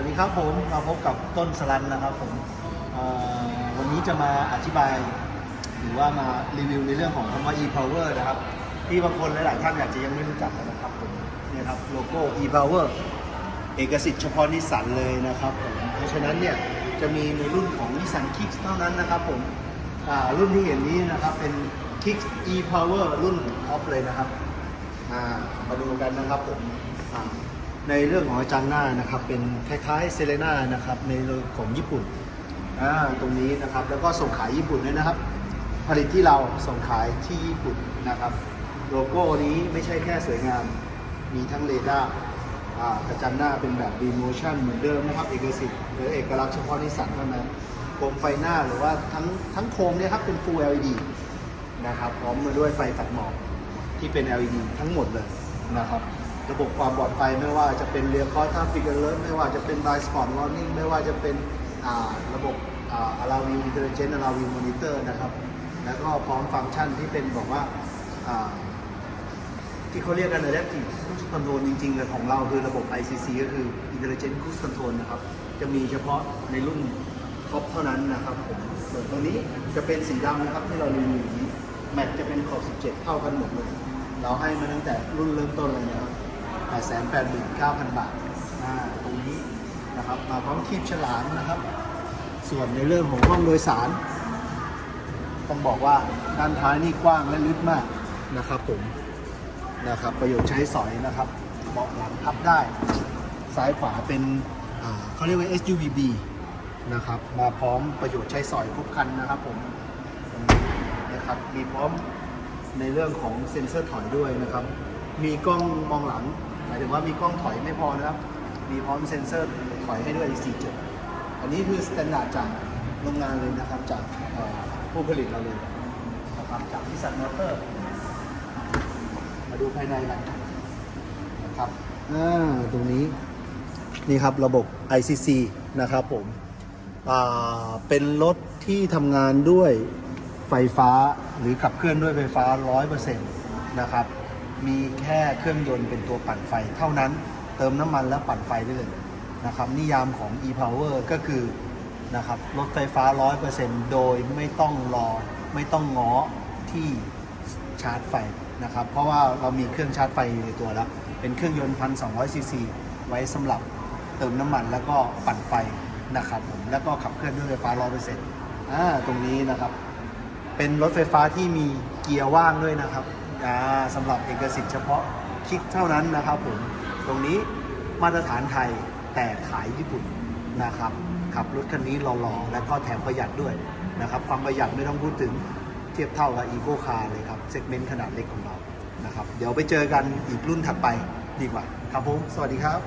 วัสดีครับผมมาพบกับต้นสลันนะครับผมวันนี้จะมาอธิบาย หรือว่ามารีวิวในเรื่องของคำว่า e-power นะครับ ที่บางคนหลาย ๆ ท่านอาจจะยังไม่รู้จักนะครับผมเนี่ยครับโลโก้ e-power เอกสิทธิ์เฉพาะนิสสันเลยนะครับผมเพราะฉะนั้นเนี่ยจะมีในรุ่นของนิสสัน Kicks เท่านั้นนะครับผมรุ่นที่เห็นนี้นะครับเป็น Kicks e-power รุ่นท็อปเลยนะครับมาดูกันนะครับผม ในเรื่องของอาจารย์หน้านะครับ เป็นคล้ายๆเซเลน่านะครับ ในเรื่องของญี่ปุ่นอ่าตรงนี้นะครับ แล้วก็ส่งขายญี่ปุ่นด้วยนะครับ ผลิตที่เราส่งขายที่ญี่ปุ่นนะครับ โลโก้นี้ไม่ใช่แค่สวยงาม มีทั้งเรดาร์กระจังหน้าเป็นแบบ d ีโมชั่นเหมือนเดิมนะครับ เอกสิทธิ์หรือเอกลักษณ์เฉพาะนิสสันเท่านั้นโคมไฟหน้าหรือว่าทั้งทั้งโคมเนี่ยครับเป็น Full LED นะครับ พร้อมมาด้วยไฟตัดหมอกที่เป็น LED ทั้งหมดเลยนะครับ ระบบความปลอดภัยไม่ว่าจะเป็นเรียคอร์ท่าฟิกเกอร์เลไม่ว่าจะเป็น b ายสปอร์ตวอร์นิ่งไม่ว่าจะเป็นระบบอาราวิวอินเทอร์เจนอาราวิวมอนิเตอร์นะครับ แล้วก็พร้อมฟังก์ชันที่เป็นบอกว่าที่เขาเรียกกัน Adaptive Cruise Control จริงๆเลยของเราคือระบบ ICC ก็คือ Intelligent Cruise Control นะครับ จะมีเฉพาะในรุ่นท็อปเท่านั้นนะครับผมส่วนตัวนี้จะเป็นสีดำนะครับที่เรารีวิวอยู่นี้ แม็กจะเป็นขอบ 17 เท่ากันหมดเลย เราให้มาตั้งแต่รุ่นเริ่มต้นเลยนะครับ 889,000 บาทตรงนี้นะครับมาพร้อมคีบฉลามนะครับ ส่วนในเรื่องของห้องโดยสาร ต้องบอกว่าด้านท้ายนี่กว้างและลึกมากนะครับผมนะครับประโยชน์ใช้สอยนะครับเบาะหลังพับได้ซ้ายขวาเป็นเขาเรียกว่า SUVB นะครับมาพร้อมประโยชน์ใช้สอยครบครันนะครับผมตรงนี้นะครับมีพร้อมในเรื่องของเซ็นเซอร์ถอยด้วยนะครับ มีกล้องมองหลัง หมายถึงว่ามีกล้องถอยไม่พอนะครับ มีพร้อมเซ็นเซอร์ถอยให้ด้วยอีก 4 จุด อันนี้คือสแตนดาร์ดจากโรงงานเลยนะครับ จากผู้ผลิตเราเลยนะครับจากพิสันมอเตอร์ มาดูภายในกันนะครับอ่าตรงนี้นี่ครับระบบ ICC นะครับผมเป็นรถที่ทำงานด้วยไฟฟ้าหรือขับเคลื่อนด้วยไฟฟ้า 100%นะครับ มีแค่เครื่องยนต์เป็นตัวปั่นไฟ เท่านั้นเติมน้ำมันแล้วปั่นไฟได้เลยนะครับนิยามของ e-power ก็คือนะครับรถไฟฟ้า 100%โดยไม่ต้องรอ ไม่ต้องง้อที่ชาร์จไฟนะครับเพราะว่าเรามีเครื่องชาร์จไฟในตัวแล้ว เป็นเครื่องยนต์1,200ซีซีไว้สำหรับเติมน้ำมันแล้วก็ปั่นไฟนะครับผมแล้วก็ขับเคลื่อนด้วยไฟฟ้า 100%อ่าตรงนี้นะครับ เป็นรถไฟฟ้าที่มีเกียร์ว่างด้วยนะครับ สำหรับเอกสิทธิ์เฉพาะคลิกเท่านั้นนะครับผมตรงนี้มาตรฐานไทยแต่ขายญี่ปุ่นนะครับขับรถคันนี้หล่อๆและก็แถมประหยัดด้วยนะครับ ความประหยัดไม่ต้องพูดถึงเทียบเท่ากับอีโ c คาร์เลยครับเซกเมนต์ขนาดเล็กของเรานะครับ เดี๋ยวไปเจอกันอีกรุ่นถัดไปดีกว่า ครับผม สวัสดีครับ